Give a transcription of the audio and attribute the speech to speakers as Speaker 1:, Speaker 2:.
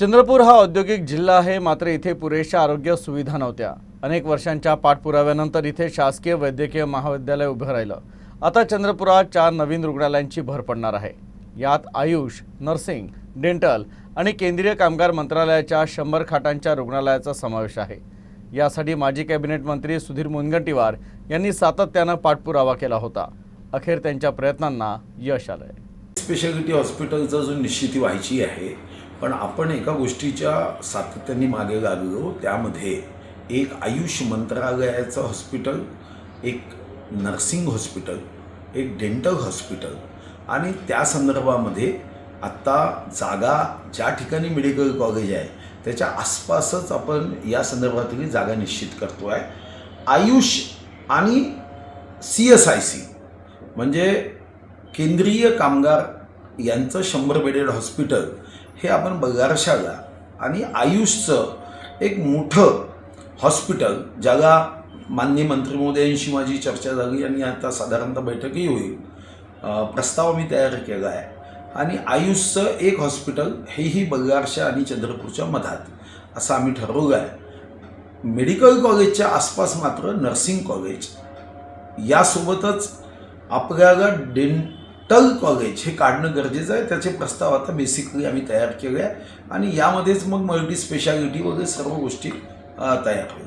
Speaker 1: चंद्रपूर हा औद्योगिक जिल्हा आहे मात्र इथे पुरेशा आरोग्य सुविधा नव्हत्या. अनेक वर्षांच्या पाठपुराव्यानंतर इथे शासकीय वैद्यकीय महाविद्यालय उभं राहिलं. आता चंद्रपुरात चार नवीन रुग्णालयांची भर पडणार आहे. यात आयुष नर्सिंग डेंटल आणि केंद्रीय कामगार मंत्रालयाच्या शंभर खाटांच्या रुग्णालयाचा समावेश आहे. यासाठी माजी कॅबिनेट मंत्री सुधीर मुनगंटीवार यांनी सातत्यानं पाठपुरावा केला होता. अखेर त्यांच्या प्रयत्नांना यश आलंय.
Speaker 2: स्पेशालिटी हॉस्पिटलचा जो निश्चिती व्हायची आहे. पण आपण एका गोष्टीच्या सातत्याने मागे लागलो त्यामध्ये एक आयुष मंत्रालयाचं हॉस्पिटल एक नर्सिंग हॉस्पिटल एक डेंटल हॉस्पिटल आणि त्या संदर्भामध्ये आत्ता जागा ज्या ठिकाणी मेडिकल कॉलेज आहे त्याच्या आसपासच आपण या संदर्भातील जागा निश्चित करतो आहे आयुष आणि सी एस आय सी म्हणजे केंद्रीय कामगार यांचं शंभर बेडेड हॉस्पिटल हे आपण बगारशाला आणि आयुषचं एक मोठं हॉस्पिटल ज्याला माननीय मंत्री महोदयांशी माझी चर्चा झाली आणि आता साधारणतः बैठकही होईल. प्रस्ताव मी तयार केला आहे. आणि आयुषचं एक हॉस्पिटल हेही बलगारशा आणि चंद्रपूरच्या मधात असं आम्ही ठरवलं आहे. मेडिकल कॉलेजच्या आसपास मात्र नर्सिंग कॉलेज. यासोबतच आपल्याला टल कॉलेज हे काढणं गरजेचं आहे. त्याचे प्रस्ताव आता बेसिकली आम्ही तयार केले आहे. आणि यामध्येच मग मल्टी स्पेशालिटी वगैरे सर्व गोष्टी तयार होईल.